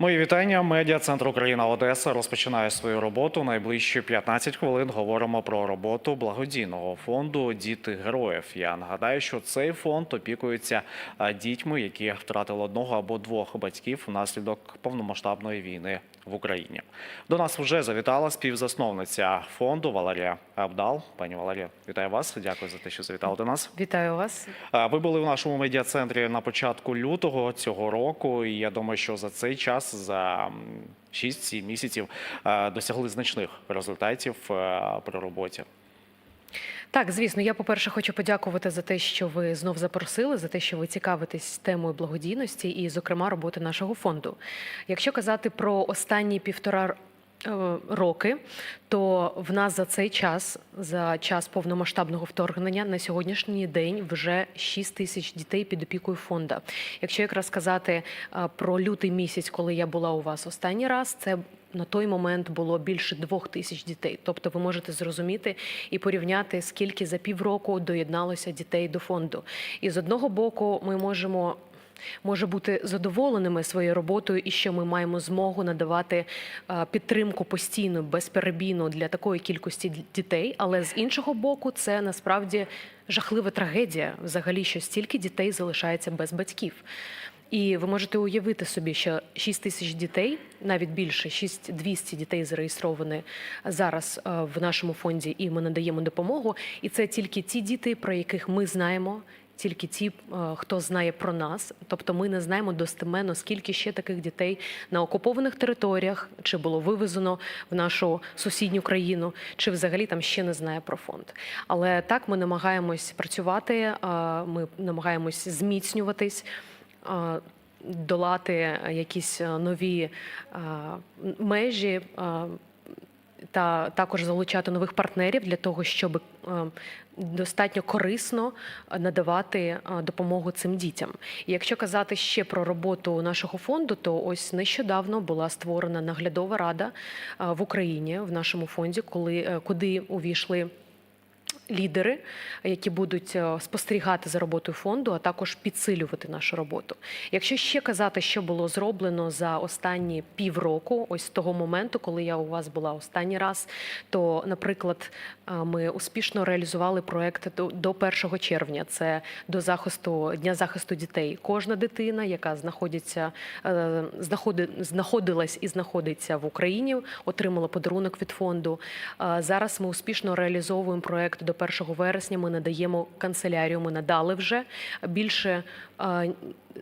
Мої вітання. Медіа Центр Україна Одеса розпочинає свою роботу. Найближчі 15 хвилин говоримо про роботу благодійного фонду Діти героїв. Я нагадаю, що цей фонд опікується дітьми, які втратили одного або двох батьків внаслідок повномасштабної війни в Україні. До нас вже завітала співзасновниця фонду Валерія Абдал. Пані Валерія, вітаю вас. Дякую за те, що завітали до нас. Вітаю вас. Ви були в нашому медіа-центрі на початку лютого цього року, і я думаю, що за цей час, за м, 6-7 місяців, е, досягли значних результатів е, при роботі. Так, звісно, я, по-перше, хочу подякувати за те, що ви знов запросили, за те, що ви цікавитесь темою благодійності і, зокрема, роботи нашого фонду. Якщо казати про останні півтора роки, то в нас за цей час, за час повномасштабного вторгнення, на сьогоднішній день вже 6 тисяч дітей під опікою фонда. Якщо якраз сказати е, про лютий місяць, коли я була у вас останній раз, це на той момент було більше двох тисяч дітей. Тобто, ви можете зрозуміти і порівняти, скільки за півроку доєдналося дітей до фонду. І з одного боку, ми можемо. Може бути задоволеними своєю роботою, і що ми маємо змогу надавати е, підтримку постійно, безперебійно для такої кількості дітей. Але з іншого боку, це насправді жахлива трагедія, взагалі, що стільки дітей залишається без батьків. І ви можете уявити собі, що 6 тисяч дітей, навіть більше, 6200 дітей зареєстровані зараз е, в нашому фонді, і ми надаємо допомогу. І це тільки ті діти, про яких ми знаємо. Тільки ті, е, хто знає про нас, тобто ми не знаємо достеменно, скільки ще таких дітей на окупованих територіях, чи було вивезено в нашу сусідню країну, чи взагалі там ще не знає про фонд. Але так ми намагаємось працювати, е, ми намагаємось зміцнюватись. е, долати якісь нові е, межі е, та також залучати нових партнерів для того, щоб е, достатньо корисно надавати е, допомогу цим дітям. І якщо казати ще про роботу нашого фонду, то ось нещодавно була створена наглядова рада е, в Україні в нашому фонді, коли куди увійшли лідери, які будуть е, спостерігати за роботою фонду, а також підсилювати нашу роботу. Якщо ще казати, що було зроблено за останні півроку, ось з того моменту, коли я у вас була останній раз, то, наприклад, е, ми успішно реалізували проект до, до 1 червня. Це до захисту дня захисту дітей. Кожна дитина, яка знаходиться, е, знаходи, знаходилась і знаходиться в Україні, отримала подарунок від фонду. Зараз ми успішно реалізовуємо проект до 1 вересня. Ми надаємо канцелярію. Ми надали вже більше.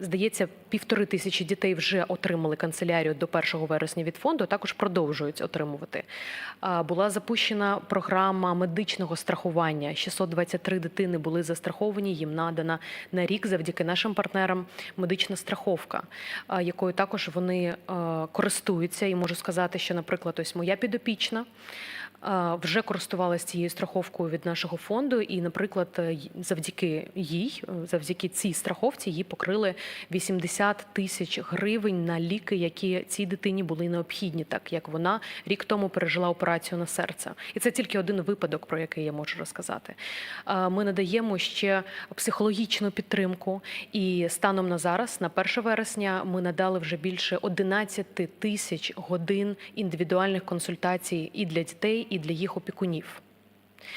Здається, півтори тисячі дітей вже отримали канцелярію до 1 вересня від фонду. Також продовжують отримувати. Була запущена програма медичного страхування. 623 дитини були застраховані. Їм надана на рік завдяки нашим партнерам медична страховка, якою також вони користуються. І можу сказати, що, наприклад, ось моя підопічна. Вже користувалася цією страховкою від нашого фонду, і, наприклад, е, завдяки їй, е, завдяки цій страховці, їй покрили 80 тисяч гривень на ліки, які цій дитині були необхідні, так як вона рік тому пережила операцію на серце. І це тільки один випадок, про який я можу розказати. Ми надаємо ще психологічну підтримку, і станом на зараз, на 1 вересня, ми надали вже більше 11 тисяч годин індивідуальних консультацій і для дітей, і для їх опікунів.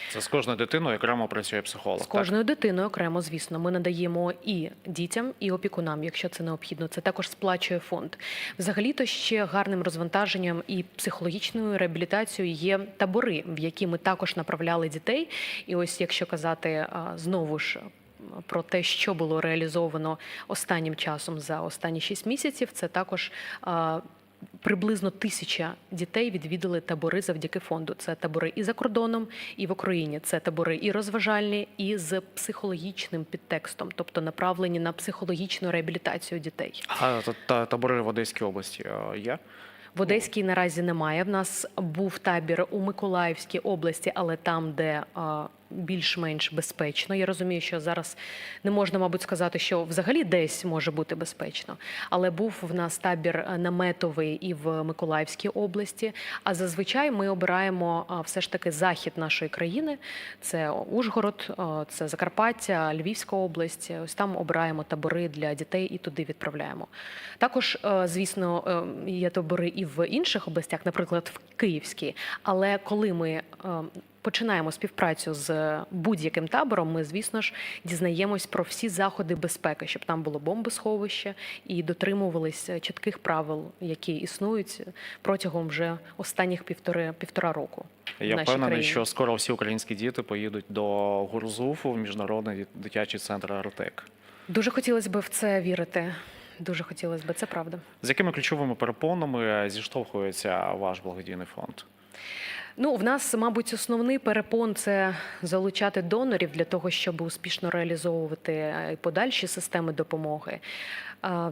Це з кожною дитиною окремо працює психолог. З так? кожною дитиною окремо, звісно, ми надаємо і дітям, і опікунам, якщо це необхідно. Це також сплачує фонд. Взагалі-то ще гарним розвантаженням і психологічною реабілітацією є табори, в які ми також направляли дітей. І ось, якщо казати знову ж. Про те, що було реалізовано останнім часом за останні 6 місяців, це також приблизно тисяча дітей відвідали табори завдяки фонду. Це табори і за кордоном, і в Україні. Це табори і розважальні, і з психологічним підтекстом, тобто направлені на психологічну реабілітацію дітей. А та- та- табори в Одеській області є? В Одеській наразі немає. В нас був табір у Миколаївській області, але там, де більш-менш безпечно. Я розумію, що зараз не можна, мабуть, сказати, що взагалі десь може бути безпечно, але був в нас табір е, наметовий і в Миколаївській області. А зазвичай ми обираємо все ж таки захід нашої країни. Це Ужгород, е, це Закарпаття, Львівська область. Ось там обираємо табори для дітей і туди відправляємо. Також, е, звісно, е, є табори і в інших областях, наприклад, в Київській. Але коли ми е, починаємо співпрацю з будь-яким табором, ми, звісно ж, дізнаємось про всі заходи безпеки, щоб там було бомбосховище і дотримувались чітких правил, які існують протягом вже останніх півтори півтора року. Я впевнений, країні. що скоро всі українські діти поїдуть до Гурзуфу в міжнародний дитячий центр Артек. Дуже хотілося б в це вірити. Дуже хотілося б, це правда. З якими ключовими перепонами зіштовхується ваш благодійний фонд? Ну, в нас, мабуть, основний перепон це залучати донорів для того, щоб успішно реалізовувати е, подальші системи допомоги.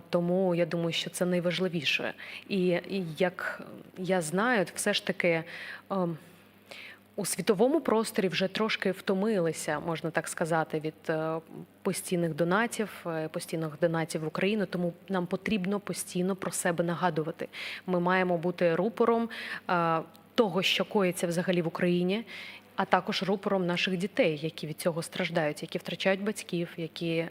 Тому я думаю, що це найважливіше. І як я знаю, все ж таки. ем, У світовому просторі вже трошки втомилися, можна так сказати, від е, постійних донатів, е, постійних донатів в Україну. Тому нам потрібно постійно про себе нагадувати. Ми маємо бути рупором того, що коїться взагалі в Україні, а також рупором наших дітей, які від цього страждають, які втрачають батьків, які е,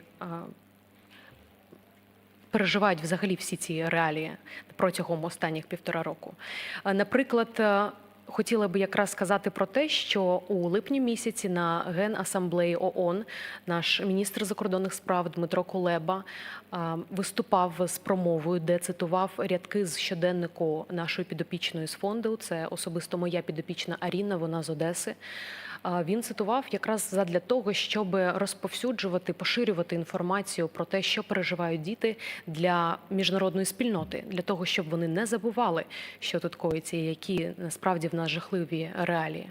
переживають взагалі всі ці реалії протягом останніх півтора року. Е, Наприклад, е, хотіла би якраз сказати про те, що у липні місяці на Генасамблеї ООН наш міністр закордонних справ Дмитро Кулеба виступав з промовою, де цитував рядки з щоденнику нашої підопічної з фонду. Це особисто моя підопічна Аріна, вона з Одеси. Він цитував якраз задля того, щоб розповсюджувати, поширювати інформацію про те, що переживають діти для міжнародної спільноти, для того, щоб вони не забували, що тут коїться, і які насправді в нас жахливі реалії.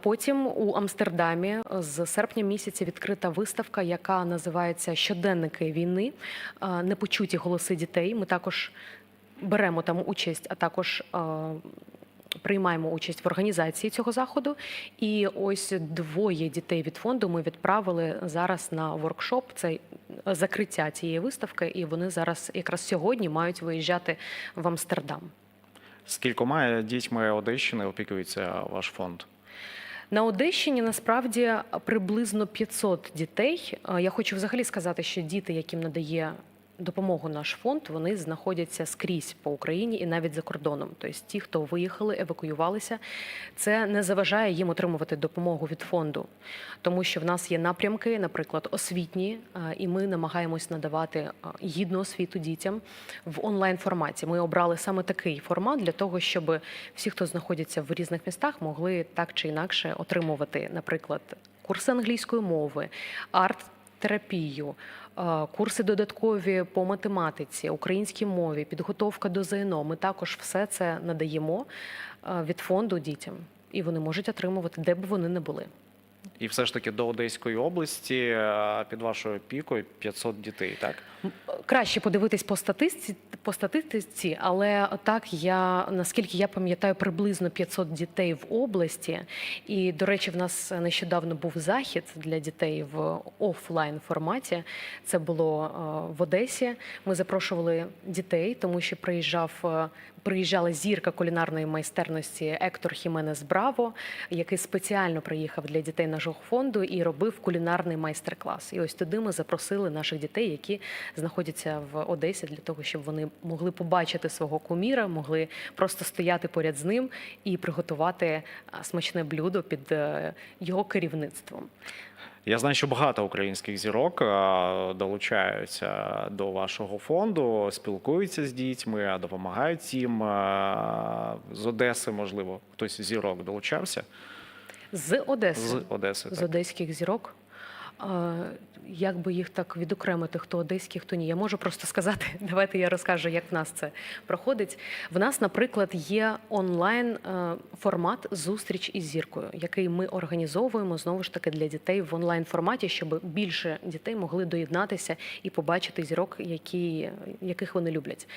Потім у Амстердамі з серпня місяця відкрита виставка, яка називається Щоденники війни, непочуті голоси дітей. Ми також беремо там участь, а також приймаємо участь в організації цього заходу. І ось двоє дітей від фонду ми відправили зараз на воркшоп. Це закриття цієї виставки, і вони зараз якраз сьогодні мають виїжджати в Амстердам. Скількома дітьми Одещини опікується ваш фонд? На Одещині насправді приблизно 500 дітей. Е, Я хочу взагалі сказати, що діти, яким надає допомогу наш фонд, вони знаходяться скрізь по Україні і навіть за кордоном. Тобто ті, хто виїхали, евакуювалися, це не заважає їм отримувати допомогу від фонду, тому що в нас є напрямки, наприклад, освітні, е, і ми намагаємось надавати е, гідну освіту дітям в онлайн форматі. Ми обрали саме такий формат для того, щоб всі, хто знаходяться в різних містах, могли так чи інакше отримувати, наприклад, курси англійської мови, арт-терапію, е, курси додаткові по математиці, українській мові, підготовка до ЗНО. Ми також все це надаємо е, від фонду дітям, і вони можуть отримувати, де б вони не були. І все ж таки до Одеської області е, під вашою опікою 500 дітей, так? Краще подивитись по статистиці, по статистиці, але так я наскільки я пам'ятаю, приблизно 500 дітей в області. І до речі, в нас нещодавно був захід для дітей в офлайн форматі. Це було е, в Одесі. Ми запрошували дітей, тому що приїжджав. е, Приїжджала зірка кулінарної майстерності Ектор Хіменес Браво, який спеціально приїхав для дітей нашого фонду і робив кулінарний майстер-клас. І ось туди ми запросили наших дітей, які знаходяться в Одесі, для того, щоб вони могли побачити свого куміра, могли просто стояти поряд з ним і приготувати смачне блюдо під е, його керівництвом. Я знаю, що багато українських зірок е, долучаються до вашого фонду, спілкуються з дітьми, допомагають їм. Е, З Одеси, можливо, хтось зірок долучався. З Одеси. З Одеси. з Так. одеських зірок. Як би їх так відокремити, хто одеський, хто ні? Я можу просто сказати, давайте я розкажу, як в нас це проходить. В нас, наприклад, є онлайн е, формат зустріч із зіркою, який ми організовуємо знову ж таки для дітей в онлайн форматі, щоб більше дітей могли доєднатися і побачити зірок, які, яких вони люблять.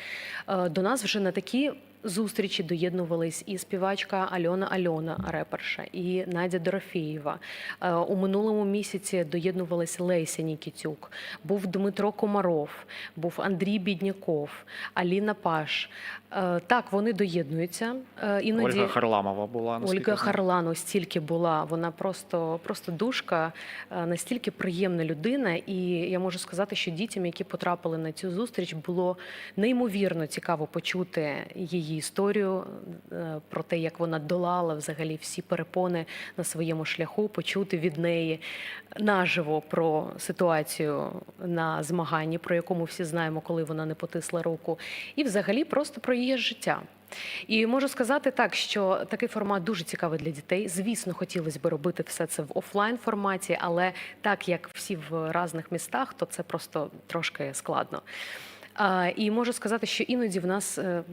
Е, До нас вже на такі зустрічі доєднувались і співачка Альона Альона, реперша, і Надя Дорофєєва. Е, У минулому місяці доєднувалась Леся Нікітюк, був Дмитро Комаров, був Андрій Бідняков, Аліна Паш. Е, Так, вони доєднуються. Е, Іноді Ольга Харламова була Ольга. Харлану стільки була. Вона просто, просто душка, настільки приємна людина. І я можу сказати, що дітям, які потрапили на цю зустріч, було неймовірно цікаво почути її історію е, про те, як вона долала взагалі всі перепони на своєму шляху, почути від неї наживо про ситуацію на змаганні, про яку ми всі знаємо, коли вона не потисла руку, і взагалі просто про її життя. І можу сказати так, що такий формат дуже цікавий для дітей. Звісно, хотілося б робити все це в офлайн форматі, але так як всі в різних містах, то це просто трошки складно. І можу сказати, що іноді в нас е,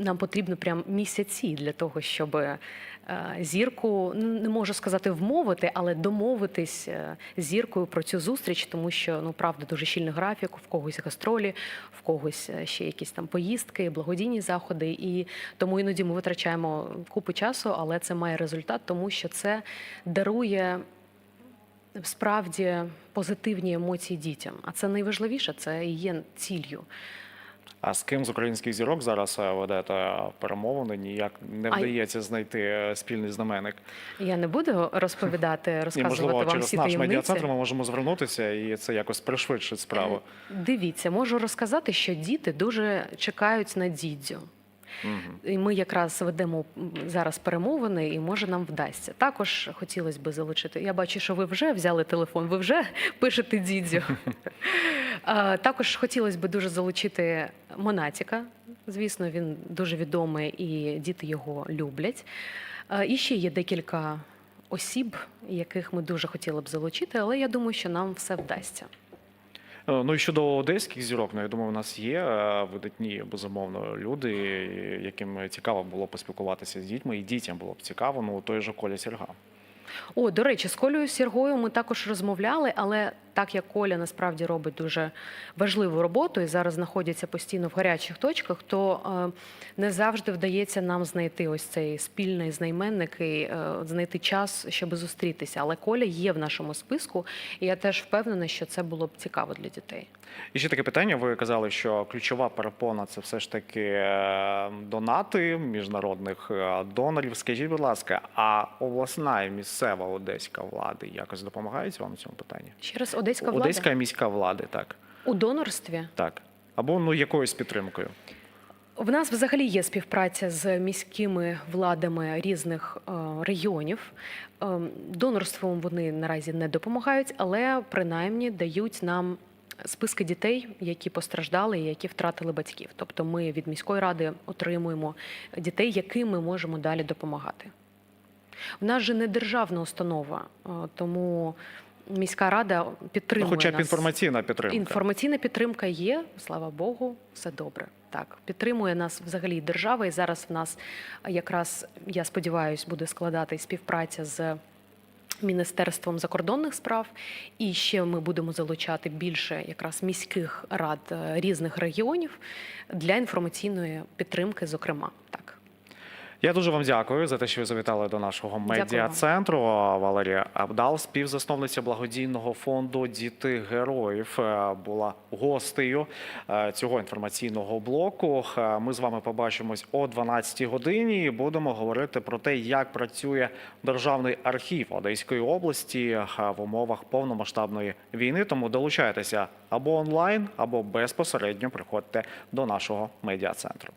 нам потрібно прям місяці для того, щоб е, зірку ну, не можу сказати вмовити, але домовитись е, зіркою про цю зустріч, тому що ну правда дуже щільний графік, в когось гастролі, в когось е, ще якісь там поїздки, благодійні заходи. І тому іноді ми витрачаємо купу часу, але це має результат, тому що це дарує. Справді позитивні емоції дітям, а це найважливіше, це і є ціллю. А з ким з українських зірок зараз е, ведете перемовини? Ніяк не А вдається знайти е, спільний знаменник. Я не буду розповідати, розказувати можливо, вам через всі наш таємниці. медіацентр ми можемо звернутися, і це якось пришвидшить справу. Е, Дивіться, можу розказати, що діти дуже чекають на дідзю. Мгм. І ми якраз ведемо зараз перемовини, і може нам вдасться. Також хотілося б залучити. Я бачу, що ви вже взяли телефон, ви вже пишете дідзю. Також хотілося б дуже залучити Монатіка. Звісно, він дуже відомий і діти його люблять. І ще є декілька осіб, яких ми дуже хотіли б залучити, але я думаю, що нам все вдасться. Е, Ну і щодо одеських зірок, ну я думаю, у нас є е, видатні безумовно люди, яким цікаво було поспілкуватися з дітьми, і дітям було б цікаво. Ну той же Коля Сірга. О, до речі, з Колею Сіргою ми також розмовляли, але так як Коля насправді робить дуже важливу роботу і зараз знаходиться постійно в гарячих точках, то е, не завжди вдається нам знайти ось цей спільний знайменник і е, знайти час, щоб зустрітися. Але Коля є в нашому списку, і я теж впевнена, що це було б цікаво для дітей. І ще таке питання. Ви казали, що ключова перепона це все ж таки е, донати міжнародних донорів. Скажіть, будь ласка, а обласна і місцева одеська влади якось допомагають вам в цьому питанні? Ще раз, одеська влада Одеська міська влади, так. у донорстві. Так. Або ну якоюсь підтримкою. В нас взагалі є співпраця з міськими владами різних е, регіонів. Е, Донорством вони наразі не допомагають, але принаймні дають нам списки дітей, які постраждали і які втратили батьків. Тобто ми від міської ради отримуємо дітей, яким ми можемо далі допомагати. В нас же не державна установа, е, тому міська рада Ну, підтримує хоча б нас. інформаційна підтримка. Інформаційна підтримка є, слава Богу, все добре. Так, підтримує нас взагалі держава. І зараз в нас якраз, я сподіваюся, буде складати співпраця з Міністерством закордонних справ. І ще ми будемо залучати більше якраз міських рад е, різних регіонів для інформаційної підтримки, зокрема. Я дуже вам дякую за те, що ви завітали до нашого медіа-центру. Валерія Абдал, співзасновниця благодійного фонду Діти героїв, е, була гостею е, цього інформаційного блоку. Е, Ми з вами побачимось о 12 годині. і Будемо говорити про те, як працює державний архів Одеської області в умовах повномасштабної війни. Тому долучайтеся або онлайн, або безпосередньо приходьте до нашого медіа-центру.